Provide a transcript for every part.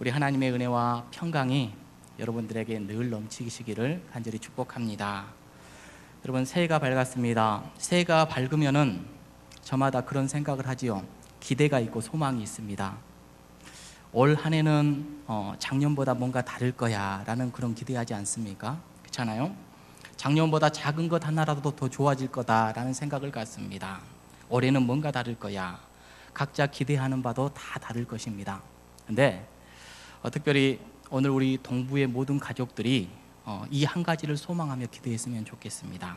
우리 하나님의 은혜와 평강이 여러분들에게 늘 넘치시기를 간절히 축복합니다. 여러분 새해가 밝았습니다. 새해가 밝으면은 저마다 그런 생각을 하지요. 기대가 있고 소망이 있습니다. 올 한 해는 어, 작년보다 뭔가 다를 거야라는 그런 기대하지 않습니까? 그렇잖아요. 작년보다 작은 것 하나라도 더 좋아질 거다라는 생각을 갖습니다. 올해는 뭔가 다를 거야. 각자 기대하는 바도 다 다를 것입니다. 근데 어, 특별히 오늘 우리 동부의 모든 가족들이 어, 이한 가지를 소망하며 기도했으면 좋겠습니다.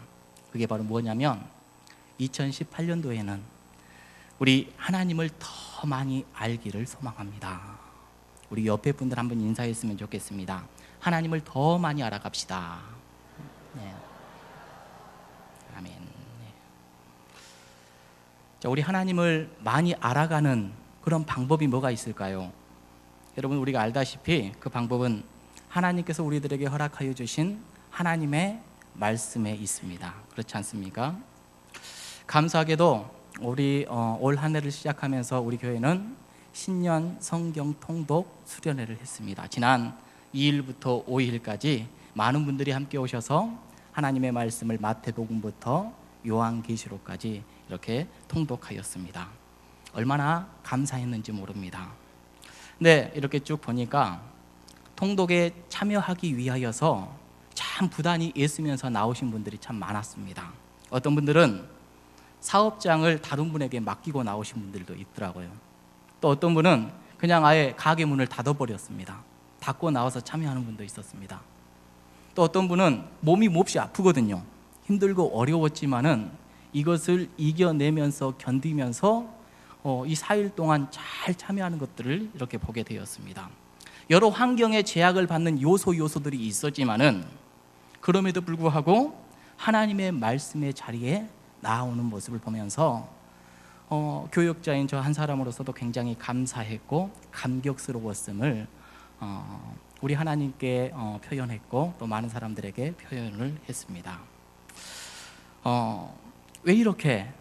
그게 바로 뭐냐면 2018년도에는 우리 하나님을 더 많이 알기를 소망합니다. 우리 옆에 분들 한번 인사했으면 좋겠습니다. 하나님을 더 많이 알아갑시다. 네. 아멘. 네. 자, 우리 하나님을 많이 알아가는 그런 방법이 뭐가 있을까요? 여러분 우리가 알다시피 그 방법은 하나님께서 우리들에게 허락하여 주신 하나님의 말씀에 있습니다. 그렇지 않습니까? 감사하게도 우리 어, 올 한해를 시작하면서 우리 교회는 신년 성경 통독 수련회를 했습니다. 지난 2일부터 5일까지 많은 분들이 함께 오셔서 하나님의 말씀을 마태복음부터 요한계시록까지 이렇게 통독하였습니다. 얼마나 감사했는지 모릅니다. 근데 이렇게 쭉 보니까 통독에 참여하기 위하여서 참 부단히 애쓰면서 나오신 분들이 참 많았습니다. 어떤 분들은 사업장을 다른 분에게 맡기고 나오신 분들도 있더라고요. 또 어떤 분은 그냥 아예 가게 문을 닫아버렸습니다. 닫고 나와서 참여하는 분도 있었습니다. 또 어떤 분은 몸이 몹시 아프거든요. 힘들고 어려웠지만은 이것을 이겨내면서 견디면서 어, 이 4일 동안 잘 참여하는 것들을 이렇게 보게 되었습니다. 여러 환경의 제약을 받는 요소 요소들이 있었지만은 그럼에도 불구하고 하나님의 말씀의 자리에 나오는 모습을 보면서 어, 교역자인 저 한 사람으로서도 굉장히 감사했고 감격스러웠음을 어, 우리 하나님께 어, 표현했고 또 많은 사람들에게 표현을 했습니다. 어, 왜 이렇게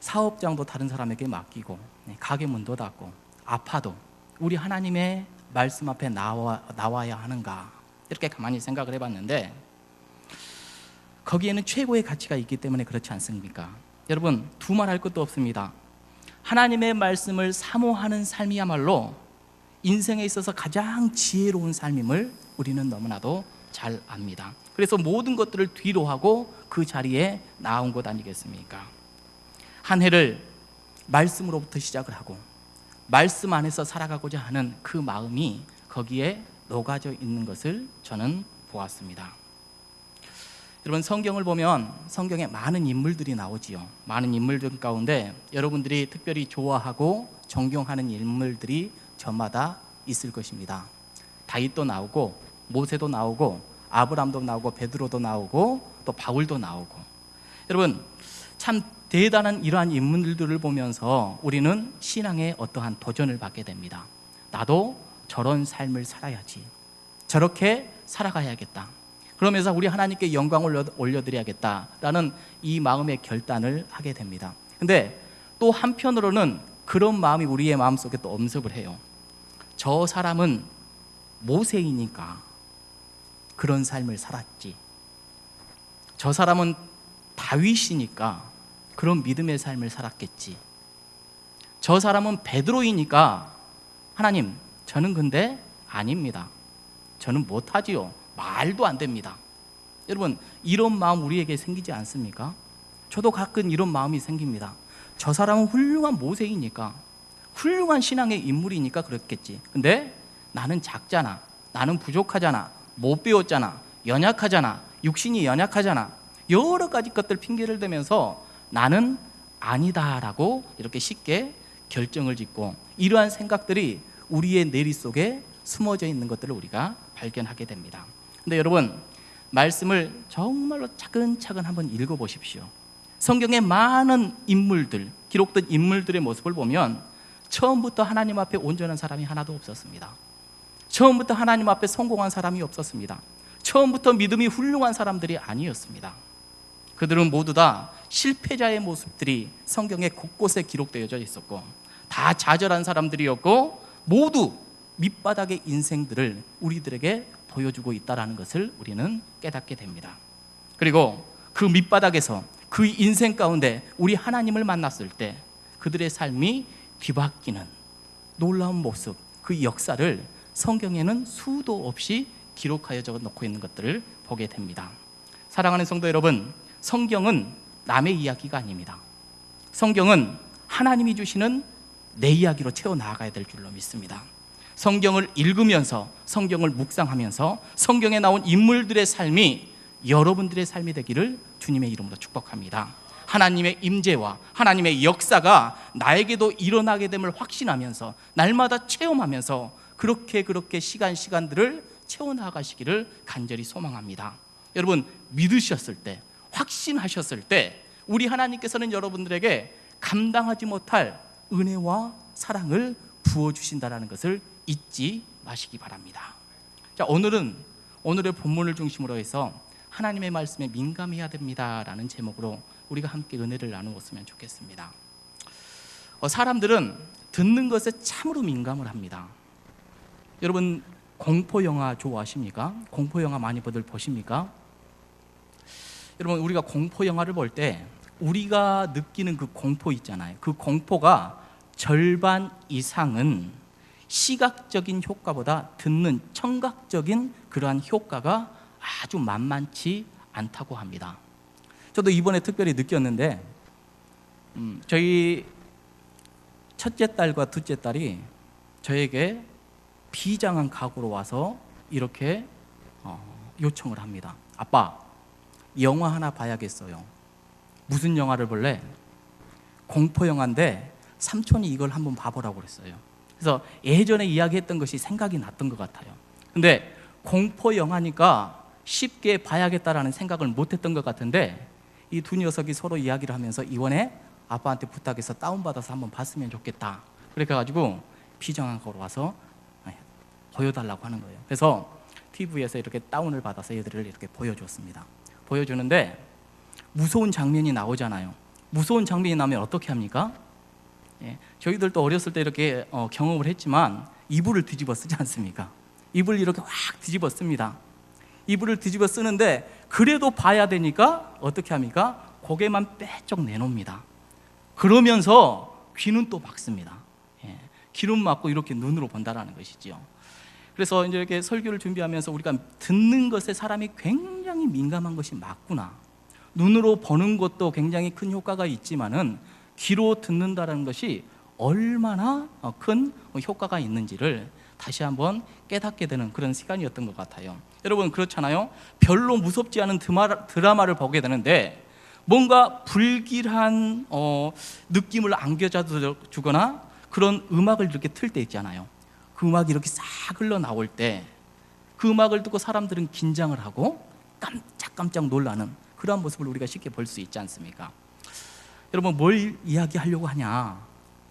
사업장도 다른 사람에게 맡기고 네, 가게 문도 닫고 아파도 우리 하나님의 말씀 앞에 나와, 나와야 하는가 이렇게 가만히 생각을 해봤는데 거기에는 최고의 가치가 있기 때문에 그렇지 않습니까? 여러분 두말할 것도 없습니다. 하나님의 말씀을 사모하는 삶이야말로 인생에 있어서 가장 지혜로운 삶임을 우리는 너무나도 잘 압니다. 그래서 모든 것들을 뒤로 하고 그 자리에 나온 것 아니겠습니까? 한 해를 말씀으로부터 시작을 하고 말씀 안에서 살아가고자 하는 그 마음이 거기에 녹아져 있는 것을 저는 보았습니다. 여러분 성경을 보면 성경에 많은 인물들이 나오지요. 많은 인물들 가운데 여러분들이 특별히 좋아하고 존경하는 인물들이 저마다 있을 것입니다. 다윗도 나오고 모세도 나오고 아브람도 나오고 베드로도 나오고 또 바울도 나오고 여러분 참 대단한 이러한 인물들을 보면서 우리는 신앙의 어떠한 도전을 받게 됩니다. 나도 저런 삶을 살아야지. 저렇게 살아가야겠다. 그러면서 우리 하나님께 영광을 올려드려야겠다라는 이 마음의 결단을 하게 됩니다. 근데 또 한편으로는 그런 마음이 우리의 마음속에 또 엄습을 해요. 저 사람은 모세이니까 그런 삶을 살았지. 저 사람은 다윗이니까 그런 믿음의 삶을 살았겠지. 저 사람은 베드로이니까 하나님, 저는 근데 아닙니다. 저는 못하지요. 말도 안 됩니다. 여러분, 이런 마음 우리에게 생기지 않습니까? 저도 가끔 이런 마음이 생깁니다. 저 사람은 훌륭한 모세이니까, 훌륭한 신앙의 인물이니까 그렇겠지. 근데 나는 작잖아. 나는 부족하잖아. 못 배웠잖아. 연약하잖아. 육신이 연약하잖아. 여러 가지 것들 핑계를 대면서 나는 아니다라고 이렇게 쉽게 결정을 짓고 이러한 생각들이 우리의 내리 속에 숨어져 있는 것들을 우리가 발견하게 됩니다. 근데 여러분 말씀을 정말로 차근차근 한번 읽어 보십시오. 성경의 많은 인물들, 기록된 인물들의 모습을 보면 처음부터 하나님 앞에 온전한 사람이 하나도 없었습니다. 처음부터 하나님 앞에 성공한 사람이 없었습니다. 처음부터 믿음이 훌륭한 사람들이 아니었습니다. 그들은 모두 다 실패자의 모습들이 성경에 곳곳에 기록되어져 있었고 다 좌절한 사람들이었고 모두 밑바닥의 인생들을 우리들에게 보여주고 있다라는 것을 우리는 깨닫게 됩니다. 그리고 그 밑바닥에서 그 인생 가운데 우리 하나님을 만났을 때 그들의 삶이 뒤바뀌는 놀라운 모습, 그 역사를 성경에는 수도 없이 기록하여 적어 놓고 있는 것들을 보게 됩니다. 사랑하는 성도 여러분, 성경은 남의 이야기가 아닙니다. 성경은 하나님이 주시는 내 이야기로 채워 나가야 될 줄로 믿습니다. 성경을 읽으면서 성경을 묵상하면서 성경에 나온 인물들의 삶이 여러분들의 삶이 되기를 주님의 이름으로 축복합니다. 하나님의 임재와 하나님의 역사가 나에게도 일어나게 됨을 확신하면서 날마다 체험하면서 그렇게 그렇게 시간 시간들을 채워 나가시기를 간절히 소망합니다. 여러분 믿으셨을 때 확신하셨을 때 우리 하나님께서는 여러분들에게 감당하지 못할 은혜와 사랑을 부어 주신다라는 것을 잊지 마시기 바랍니다. 자, 오늘은 오늘의 본문을 중심으로 해서 하나님의 말씀에 민감해야 됩니다라는 제목으로 우리가 함께 은혜를 나누었으면 좋겠습니다. 어, 사람들은 듣는 것에 참으로 민감을 합니다. 여러분 공포 영화 좋아하십니까? 공포 영화 많이 보들 보십니까? 여러분 우리가 공포 영화를 볼 때 우리가 느끼는 그 공포 있잖아요. 그 공포가 절반 이상은 시각적인 효과보다 듣는 청각적인 그러한 효과가 아주 만만치 않다고 합니다. 저도 이번에 특별히 느꼈는데 음, 저희 첫째 딸과 둘째 딸이 저에게 비장한 각오로 와서 이렇게 어, 요청을 합니다. 아빠, 영화 하나 봐야겠어요. 무슨 영화를 볼래? 공포 영화인데 삼촌이 이걸 한번 봐보라고 그랬어요. 그래서 예전에 이야기했던 것이 생각이 났던 것 같아요. 근데 공포 영화니까 쉽게 봐야겠다라는 생각을 못했던 것 같은데 이 두 녀석이 서로 이야기를 하면서 이번에 아빠한테 부탁해서 다운받아서 한번 봤으면 좋겠다. 그렇게 가지고 비정한 거로 와서 보여달라고 하는 거예요. 그래서 TV에서 이렇게 다운을 받아서 얘들을 이렇게 보여줬습니다. 보여주는데 무서운 장면이 나오잖아요. 무서운 장면이 나면 어떻게 합니까? 예, 저희들도 어렸을 때 이렇게 어, 경험을 했지만 이불을 뒤집어 쓰지 않습니까? 이불 이렇게 확 뒤집어 씁니다. 이불을 뒤집어 쓰는데 그래도 봐야 되니까 어떻게 합니까? 고개만 빼쩍 내놓습니다. 그러면서 귀는 또 막습니다. 예, 귀는 막고 이렇게 눈으로 본다라는 것이죠. 그래서 이제 이렇게 설교를 준비하면서 우리가 듣는 것에 사람이 굉장히 민감한 것이 맞구나. 눈으로 보는 것도 굉장히 큰 효과가 있지만은 귀로 듣는다는 것이 얼마나 어, 큰 효과가 있는지를 다시 한번 깨닫게 되는 그런 시간이었던 것 같아요. 여러분 그렇잖아요. 별로 무섭지 않은 드라마를 보게 되는데 뭔가 불길한 어, 느낌을 안겨주거나 그런 음악을 이렇게 틀 때 있잖아요. 그 음악이 이렇게 싹 흘러 나올 때 그 음악을 듣고 사람들은 긴장을 하고 깜짝깜짝 놀라는 그러한 모습을 우리가 쉽게 볼 수 있지 않습니까? 여러분 뭘 이야기하려고 하냐?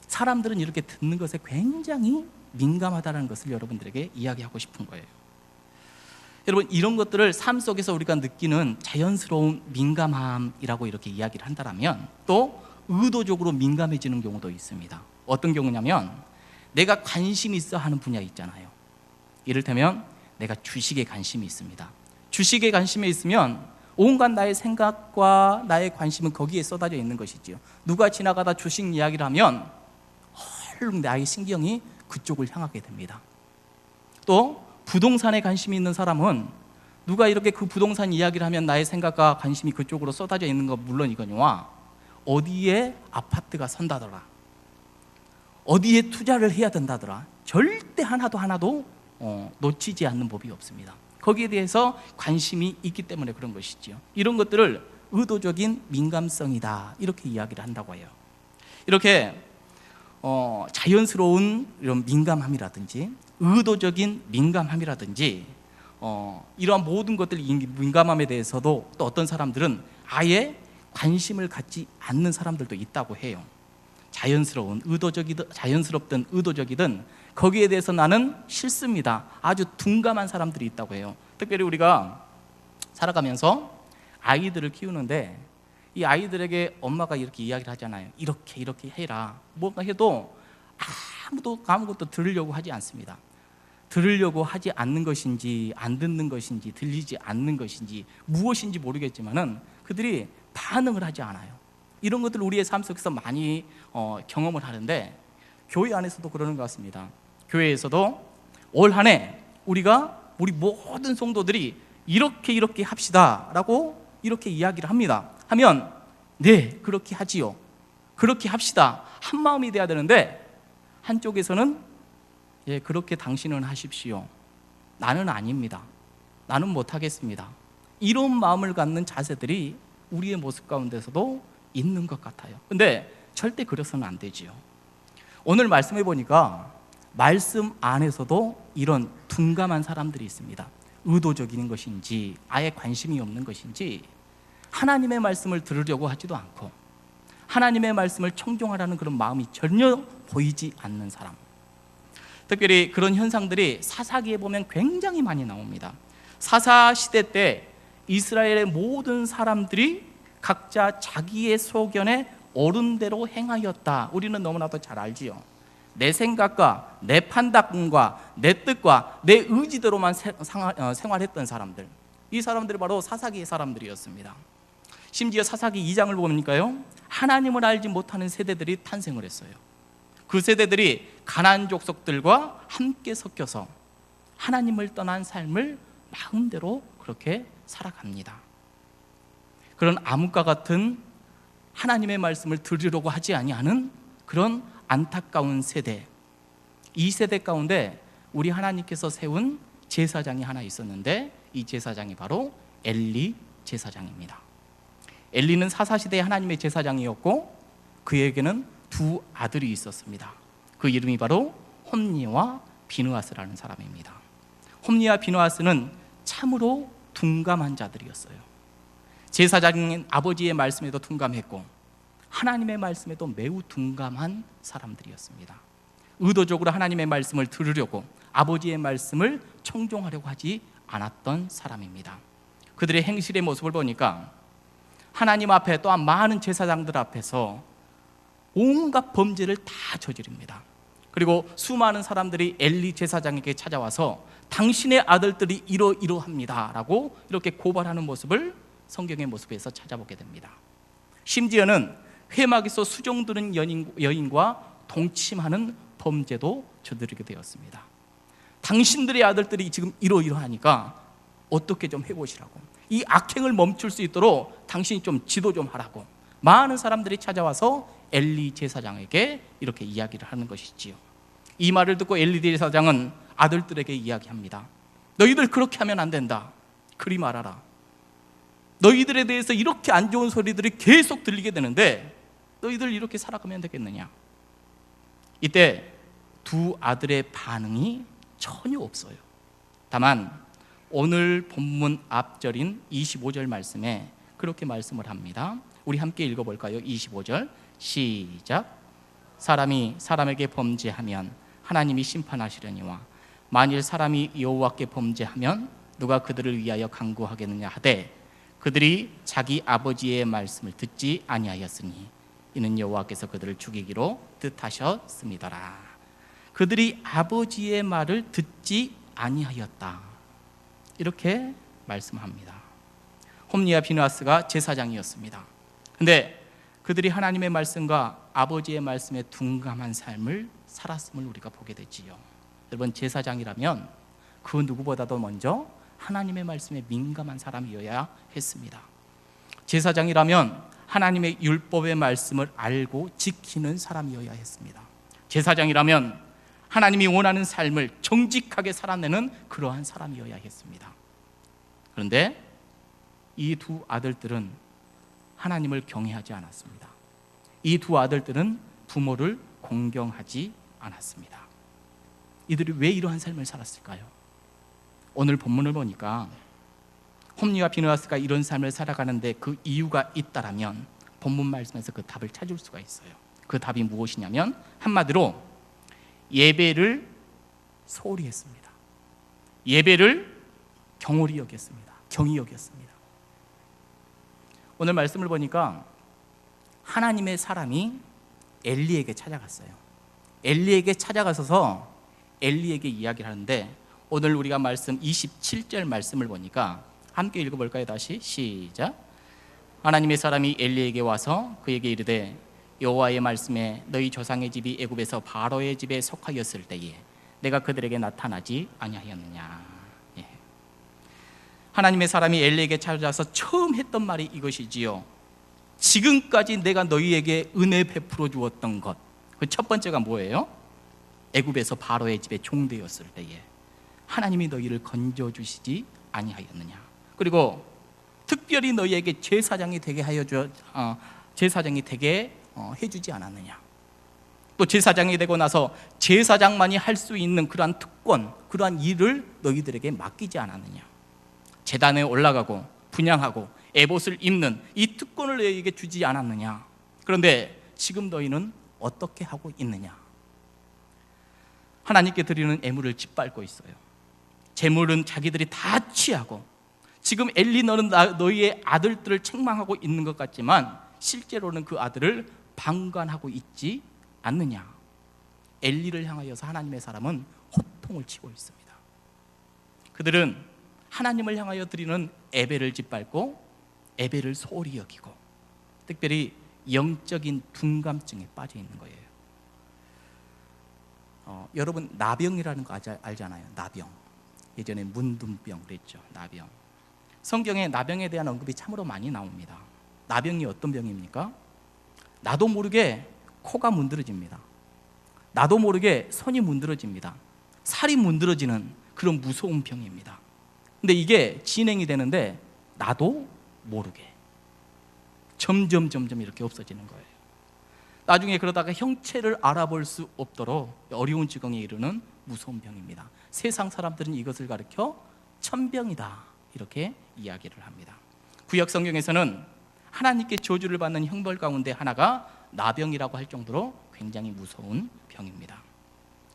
사람들은 이렇게 듣는 것에 굉장히 민감하다는 것을 여러분들에게 이야기하고 싶은 거예요. 여러분 이런 것들을 삶 속에서 우리가 느끼는 자연스러운 민감함이라고 이렇게 이야기를 한다면 또 의도적으로 민감해지는 경우도 있습니다. 어떤 경우냐면 내가 관심 있어 하는 분야 있잖아요. 이를테면 내가 주식에 관심이 있습니다. 주식에 관심이 있으면 온갖 나의 생각과 나의 관심은 거기에 쏟아져 있는 것이지요. 누가 지나가다 주식 이야기를 하면 얼른 나의 신경이 그쪽을 향하게 됩니다. 또 부동산에 관심이 있는 사람은 누가 이렇게 그 부동산 이야기를 하면 나의 생각과 관심이 그쪽으로 쏟아져 있는 것 물론이거니와 어디에 아파트가 선다더라 어디에 투자를 해야 된다더라 절대 하나도 하나도 어, 놓치지 않는 법이 없습니다. 거기에 대해서 관심이 있기 때문에 그런 것이지요. 이런 것들을 의도적인 민감성이다 이렇게 이야기를 한다고 해요. 이렇게 어, 자연스러운 이런 민감함이라든지 의도적인 민감함이라든지 어, 이러한 모든 것들 민감함에 대해서도 또 어떤 사람들은 아예 관심을 갖지 않는 사람들도 있다고 해요. 자연스러운 의도적이든 자연스럽든 의도적이든 거기에 대해서 나는 싫습니다. 아주 둔감한 사람들이 있다고 해요. 특별히 우리가 살아가면서 아이들을 키우는데 이 아이들에게 엄마가 이렇게 이야기를 하잖아요. 이렇게 이렇게 해라. 뭔가 해도 아무도 아무것도 들으려고 하지 않습니다. 들으려고 하지 않는 것인지 안 듣는 것인지 들리지 않는 것인지 무엇인지 모르겠지만은 그들이 반응을 하지 않아요. 이런 것들 우리의 삶 속에서 많이 어, 경험을 하는데 교회 안에서도 그러는 것 같습니다. 교회에서도 올 한 해 우리가 우리 모든 성도들이 이렇게 이렇게 합시다라고 이렇게 이야기를 합니다. 하면 네 그렇게 하지요. 그렇게 합시다. 한 마음이 돼야 되는데 한쪽에서는 예 그렇게 당신은 하십시오. 나는 아닙니다. 나는 못 하겠습니다. 이런 마음을 갖는 자세들이 우리의 모습 가운데서도 있는 것 같아요. 근데 절대 그래서는 안 되지요. 오늘 말씀해 보니까 말씀 안에서도 이런 둔감한 사람들이 있습니다. 의도적인 것인지 아예 관심이 없는 것인지 하나님의 말씀을 들으려고 하지도 않고 하나님의 말씀을 청종하라는 그런 마음이 전혀 보이지 않는 사람. 특별히 그런 현상들이 사사기에 보면 굉장히 많이 나옵니다. 사사 시대 때 이스라엘의 모든 사람들이 각자 자기의 소견에 옳은대로 행하였다. 우리는 너무나도 잘 알지요. 내 생각과 내 판단과 내 뜻과 내 의지대로만 어, 생활했던 사람들. 이 사람들이 바로 사사기의 사람들이었습니다. 심지어 사사기 2장을 보니까요. 하나님을 알지 못하는 세대들이 탄생을 했어요. 그 세대들이 가나안 족속들과 함께 섞여서 하나님을 떠난 삶을 마음대로 그렇게 살아갑니다. 그런 암흑과 같은 하나님의 말씀을 들으려고 하지 아니하는 그런 안타까운 세대. 이 세대 가운데 우리 하나님께서 세운 제사장이 하나 있었는데 이 제사장이 바로 엘리 제사장입니다. 엘리는 사사시대의 하나님의 제사장이었고 그에게는 두 아들이 있었습니다. 그 이름이 바로 홈니와 비누아스라는 사람입니다. 홈니와 비누아스는 참으로 둔감한 자들이었어요. 제사장인 아버지의 말씀에도 둔감했고 하나님의 말씀에도 매우 둔감한 사람들이었습니다. 의도적으로 하나님의 말씀을 들으려고 아버지의 말씀을 청종하려고 하지 않았던 사람입니다. 그들의 행실의 모습을 보니까 하나님 앞에 또한 많은 제사장들 앞에서 온갖 범죄를 다 저지릅니다. 그리고 수많은 사람들이 엘리 제사장에게 찾아와서 당신의 아들들이 이러이러합니다라고 이렇게 고발하는 모습을 성경의 모습에서 찾아보게 됩니다. 심지어는 회막에서 수종드는 여인, 여인과 동침하는 범죄도 저지르게 되었습니다. 당신들의 아들들이 지금 이러이러하니까 어떻게 좀 해보시라고 이 악행을 멈출 수 있도록 당신이 좀 지도 좀 하라고 많은 사람들이 찾아와서 엘리 제사장에게 이렇게 이야기를 하는 것이지요. 이 말을 듣고 엘리 제사장은 아들들에게 이야기합니다. 너희들 그렇게 하면 안 된다. 그리 말하라. 너희들에 대해서 이렇게 안 좋은 소리들이 계속 들리게 되는데 너희들 이렇게 살아가면 되겠느냐? 이때 두 아들의 반응이 전혀 없어요. 다만 오늘 본문 앞절인 25절 말씀에 그렇게 말씀을 합니다. 우리 함께 읽어 볼까요? 25절 시작. 사람이 사람에게 범죄하면 하나님이 심판하시려니와 만일 사람이 여호와께 범죄하면 누가 그들을 위하여 강구하겠느냐 하되 그들이 자기 아버지의 말씀을 듣지 아니하였으니 이는 여호와께서 그들을 죽이기로 뜻하셨습니다라. 그들이 아버지의 말을 듣지 아니하였다. 이렇게 말씀합니다. 홈리아 비누아스가 제사장이었습니다. 근데 그들이 하나님의 말씀과 아버지의 말씀에 둔감한 삶을 살았음을 우리가 보게 되지요. 여러분 제사장이라면 그 누구보다도 먼저 하나님의 말씀에 민감한 사람이어야 했습니다. 제사장이라면 하나님의 율법의 말씀을 알고 지키는 사람이어야 했습니다. 제사장이라면 하나님이 원하는 삶을 정직하게 살아내는 그러한 사람이어야 했습니다. 그런데 이 두 아들들은 하나님을 경외하지 않았습니다. 이 두 아들들은 부모를 공경하지 않았습니다. 이들이 왜 이러한 삶을 살았을까요? 오늘 본문을 보니까 홈리와 비누아스가 이런 삶을 살아가는데 그 이유가 있다라면 본문 말씀에서 그 답을 찾을 수가 있어요. 그 답이 무엇이냐면 한마디로 예배를 소홀히 했습니다. 예배를 경홀히 여겼습니다. 경히 여겼습니다. 오늘 말씀을 보니까 하나님의 사람이 엘리에게 찾아갔어요. 엘리에게 찾아가서서 엘리에게 이야기를 하는데 오늘 우리가 말씀 27절 말씀을 보니까 함께 읽어볼까요? 다시 시작. 하나님의 사람이 엘리에게 와서 그에게 이르되 여호와의 말씀에 너희 조상의 집이 애굽에서 바로의 집에 속하였을 때에 내가 그들에게 나타나지 아니하였느냐. 예. 하나님의 사람이 엘리에게 찾아서 처음 했던 말이 이것이지요. 지금까지 내가 너희에게 은혜 베풀어 주었던 것. 그 첫 번째가 뭐예요? 애굽에서 바로의 집에 종되었을 때에 하나님이 너희를 건져 주시지 아니하였느냐. 그리고 특별히 너희에게 제사장이 되게 하여 주 어, 제사장이 되게 어, 해주지 않았느냐. 또 제사장이 되고 나서 제사장만이 할 수 있는 그러한 특권, 그러한 일을 너희들에게 맡기지 않았느냐. 재단에 올라가고 분양하고 에봇을 입는 이 특권을 너희에게 주지 않았느냐. 그런데 지금 너희는 어떻게 하고 있느냐? 하나님께 드리는 애물을 짓밟고 있어요. 재물은 자기들이 다 취하고 지금 엘리 너는 나- 너희의 아들들을 책망하고 있는 것 같지만 실제로는 그 아들을 방관하고 있지 않느냐. 엘리를 향하여서 하나님의 사람은 호통을 치고 있습니다. 그들은 하나님을 향하여 드리는 예배를 짓밟고 예배를 소홀히 여기고 특별히 영적인 둔감증에 빠져 있는 거예요. 어, 여러분 나병이라는 거 알잖아요. 나병. 예전에 문둥병 그랬죠. 나병. 성경에 나병에 대한 언급이 참으로 많이 나옵니다. 나병이 어떤 병입니까? 나도 모르게 코가 문드러집니다. 나도 모르게 손이 문드러집니다. 살이 문드러지는 그런 무서운 병입니다. 근데 이게 진행이 되는데 나도 모르게 점점 점점 이렇게 없어지는 거예요. 나중에 그러다가 형체를 알아볼 수 없도록 어려운 지경에 이르는 무서운 병입니다. 세상 사람들은 이것을 가르쳐 천병이다 이렇게 이야기를 합니다. 구약 성경에서는 하나님께 저주를 받는 형벌 가운데 하나가 나병이라고 할 정도로 굉장히 무서운 병입니다.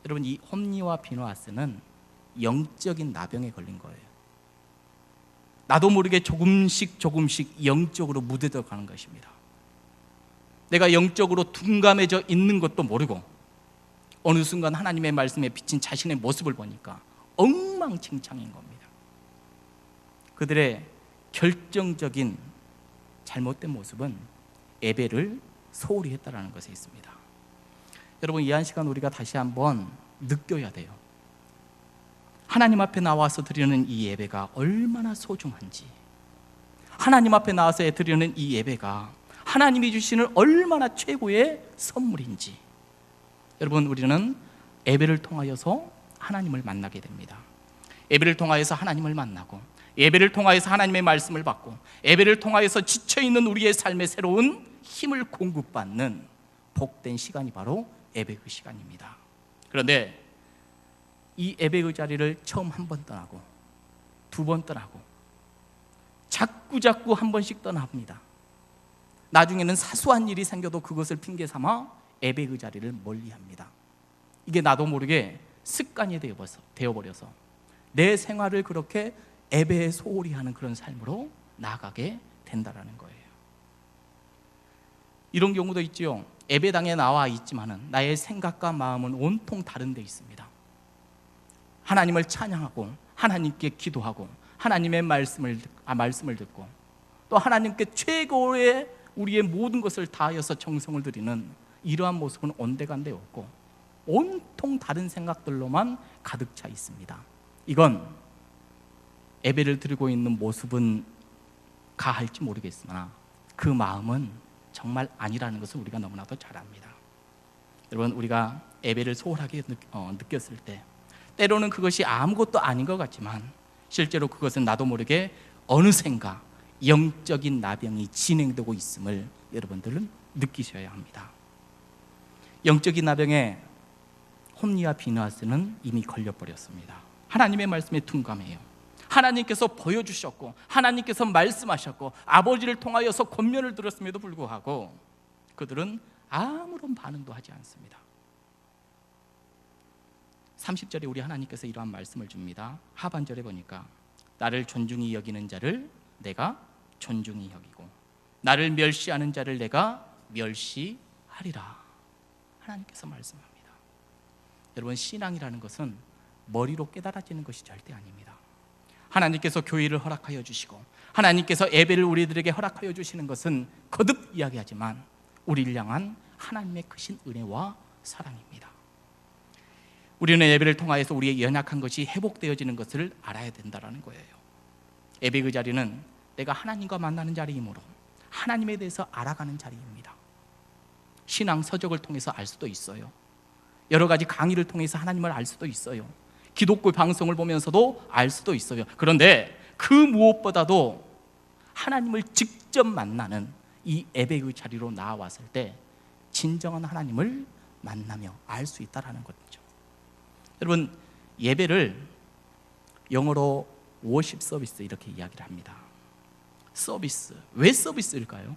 여러분 이 홈리와 비노아스는 영적인 나병에 걸린 거예요. 나도 모르게 조금씩 조금씩 영적으로 무뎌져 가는 것입니다. 내가 영적으로 둔감해져 있는 것도 모르고 어느 순간 하나님의 말씀에 비친 자신의 모습을 보니까 엉망진창인 겁니다. 그들의 결정적인 잘못된 모습은 예배를 소홀히 했다라는 것에 있습니다. 여러분 이 한 시간 우리가 다시 한번 느껴야 돼요. 하나님 앞에 나와서 드리는 이 예배가 얼마나 소중한지, 하나님 앞에 나와서 드리는 이 예배가 하나님이 주시는 얼마나 최고의 선물인지, 여러분 우리는 예배를 통하여서 하나님을 만나게 됩니다. 예배를 통하여서 하나님을 만나고, 예배를 통하여서 하나님의 말씀을 받고, 예배를 통하여서 지쳐 있는 우리의 삶에 새로운 힘을 공급받는 복된 시간이 바로 예배 그 시간입니다. 그런데 이 예배 그 자리를 처음 한 번 떠나고 두 번 떠나고 자꾸 자꾸 한 번씩 떠납니다. 나중에는 사소한 일이 생겨도 그것을 핑계 삼아 예배 그 자리를 멀리합니다. 이게 나도 모르게 습관이 되어버려서, 되어버려서 내 생활을 그렇게 예배에 소홀히 하는 그런 삶으로 나가게 된다라는 거예요. 이런 경우도 있지요. 예배당에 나와 있지만은 나의 생각과 마음은 온통 다른 데 있습니다. 하나님을 찬양하고 하나님께 기도하고 하나님의 말씀을 아, 말씀을 듣고 또 하나님께 최고의 우리의 모든 것을 다하여서 정성을 드리는 이러한 모습은 온데간데 없고 온통 다른 생각들로만 가득 차 있습니다. 이건 예배를 드리고 있는 모습은 가할지 모르겠으나 그 마음은 정말 아니라는 것을 우리가 너무나도 잘 압니다. 여러분 우리가 예배를 소홀하게 느, 어, 느꼈을 때 때로는 그것이 아무것도 아닌 것 같지만 실제로 그것은 나도 모르게 어느샌가 영적인 나병이 진행되고 있음을 여러분들은 느끼셔야 합니다. 영적인 나병에 홈리와 비누아스는 이미 걸려버렸습니다. 하나님의 말씀에 둔감해요. 하나님께서 보여주셨고 하나님께서 말씀하셨고 아버지를 통하여서 권면을 들었음에도 불구하고 그들은 아무런 반응도 하지 않습니다. 30절에 우리 하나님께서 이러한 말씀을 줍니다. 하반절에 보니까 나를 존중히 여기는 자를 내가 존중히 여기고 나를 멸시하는 자를 내가 멸시하리라. 하나님께서 말씀합니다. 여러분 신앙이라는 것은 머리로 깨달아지는 것이 절대 아닙니다. 하나님께서 교회를 허락하여 주시고 하나님께서 예배를 우리들에게 허락하여 주시는 것은 거듭 이야기하지만 우리를 향한 하나님의 크신 은혜와 사랑입니다. 우리는 예배를 통하여서 우리의 연약한 것이 회복되어지는 것을 알아야 된다라는 거예요. 예배 그 자리는 내가 하나님과 만나는 자리이므로 하나님에 대해서 알아가는 자리입니다. 신앙 서적을 통해서 알 수도 있어요. 여러 가지 강의를 통해서 하나님을 알 수도 있어요. 기독교 방송을 보면서도 알 수도 있어요. 그런데 그 무엇보다도 하나님을 직접 만나는 이 예배의 자리로 나와왔을 때 진정한 하나님을 만나며 알 수 있다라는 거죠. 여러분 예배를 영어로 워십 서비스 이렇게 이야기를 합니다. 서비스 왜 서비스일까요?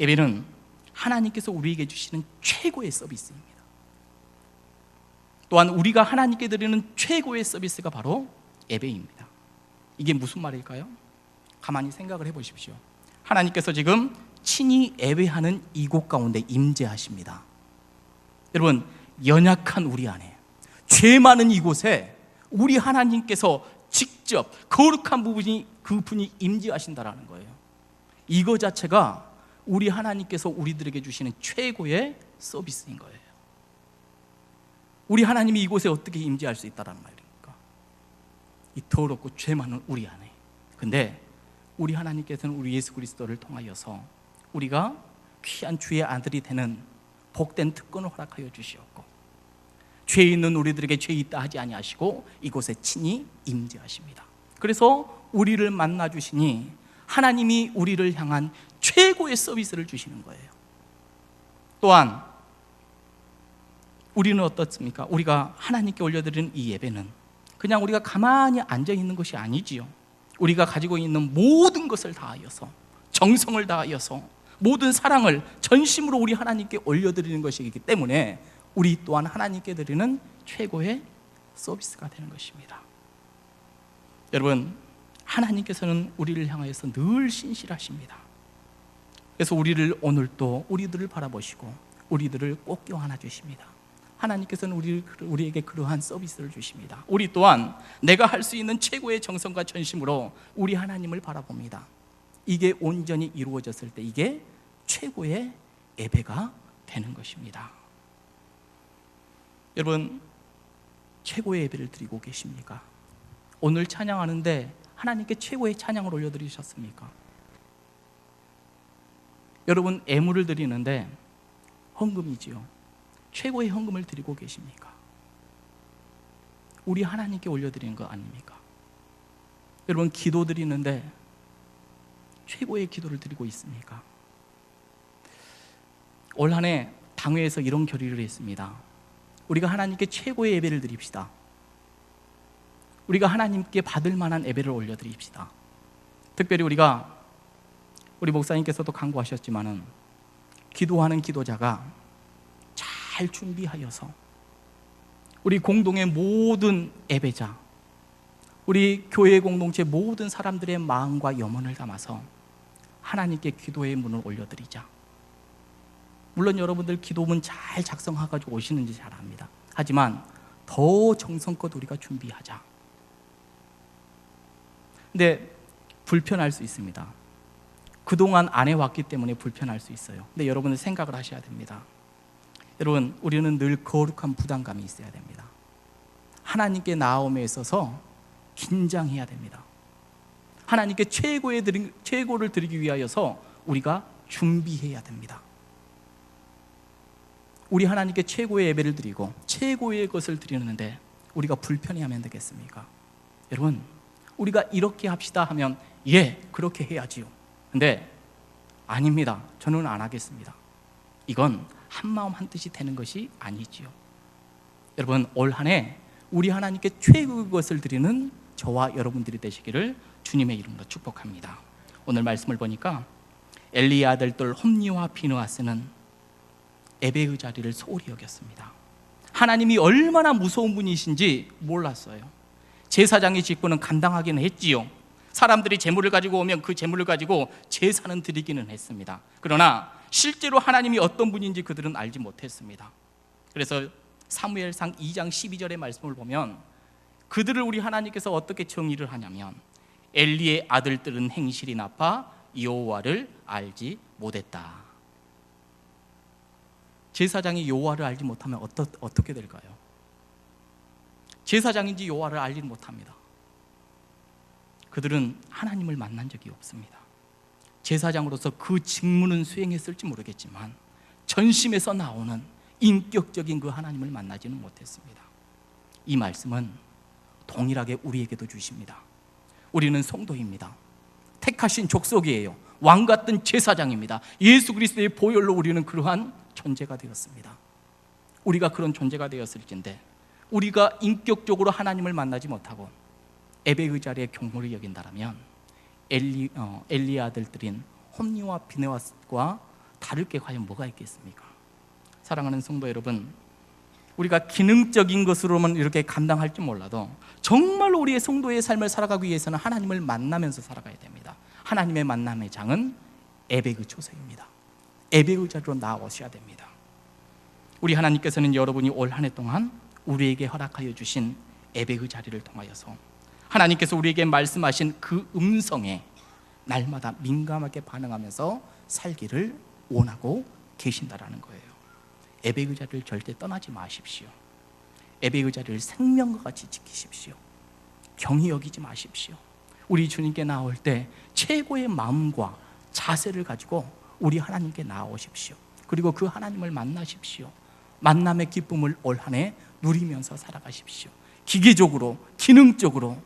예배는 하나님께서 우리에게 주시는 최고의 서비스입니다. 또한 우리가 하나님께 드리는 최고의 서비스가 바로 예배입니다. 이게 무슨 말일까요? 가만히 생각을 해 보십시오. 하나님께서 지금 친히 예배하는 이곳 가운데 임재하십니다. 여러분, 연약한 우리 안에 죄 많은 이곳에 우리 하나님께서 직접 거룩한 부분이 그 분이 임재하신다라는 거예요. 이거 자체가 우리 하나님께서 우리들에게 주시는 최고의 서비스인 거예요. 우리 하나님이 이곳에 어떻게 임재할 수 있다라는 말입니까? 이 더럽고 죄 많은 우리 안에. 근데 우리 하나님께서는 우리 예수 그리스도를 통하여서 우리가 귀한 주의 아들이 되는 복된 특권을 허락하여 주시었고 죄 있는 우리들에게 죄 있다 하지 아니하시고 이곳에 친히 임재하십니다. 그래서 우리를 만나 주시니 하나님이 우리를 향한 최고의 서비스를 주시는 거예요. 또한 우리는 어떻습니까? 우리가 하나님께 올려드리는 이 예배는 그냥 우리가 가만히 앉아 있는 것이 아니지요. 우리가 가지고 있는 모든 것을 다하여서 정성을 다하여서 모든 사랑을 전심으로 우리 하나님께 올려드리는 것이기 때문에 우리 또한 하나님께 드리는 최고의 서비스가 되는 것입니다. 여러분, 하나님께서는 우리를 향하여서 늘 신실하십니다. 그래서 우리를 오늘도 우리들을 바라보시고 우리들을 꼭 껴안아 주십니다. 하나님께서는 우리, 우리에게 그러한 서비스를 주십니다. 우리 또한 내가 할 수 있는 최고의 정성과 전심으로 우리 하나님을 바라봅니다. 이게 온전히 이루어졌을 때 이게 최고의 예배가 되는 것입니다. 여러분, 최고의 예배를 드리고 계십니까? 오늘 찬양하는데 하나님께 최고의 찬양을 올려드리셨습니까? 여러분, 애물을 드리는데 헌금이지요. 최고의 헌금을 드리고 계십니까? 우리 하나님께 올려드리는 거 아닙니까? 여러분, 기도 드리는데 최고의 기도를 드리고 있습니까? 올 한해 당회에서 이런 결의를 했습니다. 우리가 하나님께 최고의 예배를 드립시다. 우리가 하나님께 받을 만한 예배를 올려드립시다. 특별히 우리가 우리 목사님께서도 강구하셨지만은 기도하는 기도자가 잘 준비하여서 우리 공동의 모든 예배자, 우리 교회 공동체 모든 사람들의 마음과 염원을 담아서 하나님께 기도의 문을 올려드리자. 물론 여러분들 기도문 잘 작성해가지고 오시는지 잘 압니다. 하지만 더 정성껏 우리가 준비하자. 근데 불편할 수 있습니다. 그동안 안 해왔기 때문에 불편할 수 있어요. 근데 여러분은 생각을 하셔야 됩니다. 여러분, 우리는 늘 거룩한 부담감이 있어야 됩니다. 하나님께 나옴에 있어서 긴장해야 됩니다. 하나님께 최고의 드리, 최고를 드리기 위하여서 우리가 준비해야 됩니다. 우리 하나님께 최고의 예배를 드리고 최고의 것을 드리는데 우리가 불편해하면 되겠습니까? 여러분, 우리가 이렇게 합시다 하면 예, 그렇게 해야지요. 근데 아닙니다. 저는 안 하겠습니다. 이건 한 마음 한 뜻이 되는 것이 아니지요. 여러분, 올 한해 우리 하나님께 최고의 것을 드리는 저와 여러분들이 되시기를 주님의 이름으로 축복합니다. 오늘 말씀을 보니까 엘리의 아들들 홈니와 비누아스는 예배의 자리를 소홀히 여겼습니다. 하나님이 얼마나 무서운 분이신지 몰랐어요. 제사장의 직분은 감당하기는 했지요. 사람들이 재물을 가지고 오면 그 재물을 가지고 제사는 드리기는 했습니다. 그러나 실제로 하나님이 어떤 분인지 그들은 알지 못했습니다. 그래서 사무엘상 2장 12절의 말씀을 보면 그들을 우리 하나님께서 어떻게 정의를 하냐면 엘리의 아들들은 행실이 나빠 여호와를 알지 못했다. 제사장이 여호와를 알지 못하면 어떠, 어떻게 될까요? 제사장인지 여호와를 알지 못합니다. 그들은 하나님을 만난 적이 없습니다. 제사장으로서 그 직무는 수행했을지 모르겠지만 전심에서 나오는 인격적인 그 하나님을 만나지는 못했습니다. 이 말씀은 동일하게 우리에게도 주십니다. 우리는 성도입니다. 택하신 족속이에요. 왕 같은 제사장입니다. 예수 그리스도의 보혈로 우리는 그러한 존재가 되었습니다. 우리가 그런 존재가 되었을진데 우리가 인격적으로 하나님을 만나지 못하고 에베의 자리에 경물을 여긴다라면 엘리 어, 엘리 아들들인 홈리와 비네와스과 다를 게 과연 뭐가 있겠습니까? 사랑하는 성도 여러분, 우리가 기능적인 것으로만 이렇게 감당할지 몰라도 정말 우리의 성도의 삶을 살아가기 위해서는 하나님을 만나면서 살아가야 됩니다. 하나님의 만남의 장은 에베그 초석입니다. 에베그 자리로 나오셔야 됩니다. 우리 하나님께서는 여러분이 올 한 해 동안 우리에게 허락하여 주신 에베그 자리를 통하여서 하나님께서 우리에게 말씀하신 그 음성에 날마다 민감하게 반응하면서 살기를 원하고 계신다라는 거예요. 에베그 자리를 절대 떠나지 마십시오. 에베그 자리를 생명과 같이 지키십시오. 경히 여기지 마십시오. 우리 주님께 나올 때 최고의 마음과 자세를 가지고 우리 하나님께 나오십시오. 그리고 그 하나님을 만나십시오. 만남의 기쁨을 올 한 해 누리면서 살아가십시오. 기계적으로, 기능적으로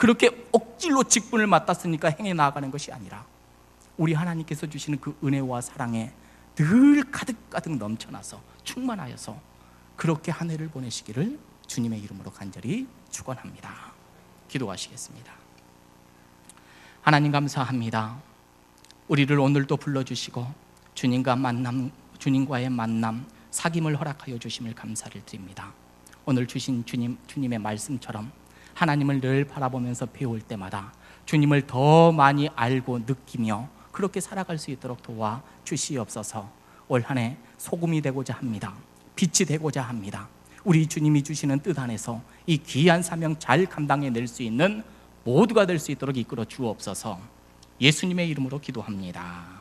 그렇게 억지로 직분을 맡았으니까 행해 나아가는 것이 아니라 우리 하나님께서 주시는 그 은혜와 사랑에 늘 가득가득 넘쳐나서 충만하여서 그렇게 한 해를 보내시기를 주님의 이름으로 간절히 축원합니다. 기도하시겠습니다. 하나님 감사합니다. 우리를 오늘도 불러 주시고 주님과 만남, 주님과의 만남, 사귐을 허락하여 주심을 감사를 드립니다. 오늘 주신 주님, 주님의 말씀처럼 하나님을 늘 바라보면서 배울 때마다 주님을 더 많이 알고 느끼며 그렇게 살아갈 수 있도록 도와 주시옵소서. 올 한 해 소금이 되고자 합니다. 빛이 되고자 합니다. 우리 주님이 주시는 뜻 안에서 이 귀한 사명 잘 감당해 낼 수 있는 모두가 될 수 있도록 이끌어 주옵소서. 예수님의 이름으로 기도합니다.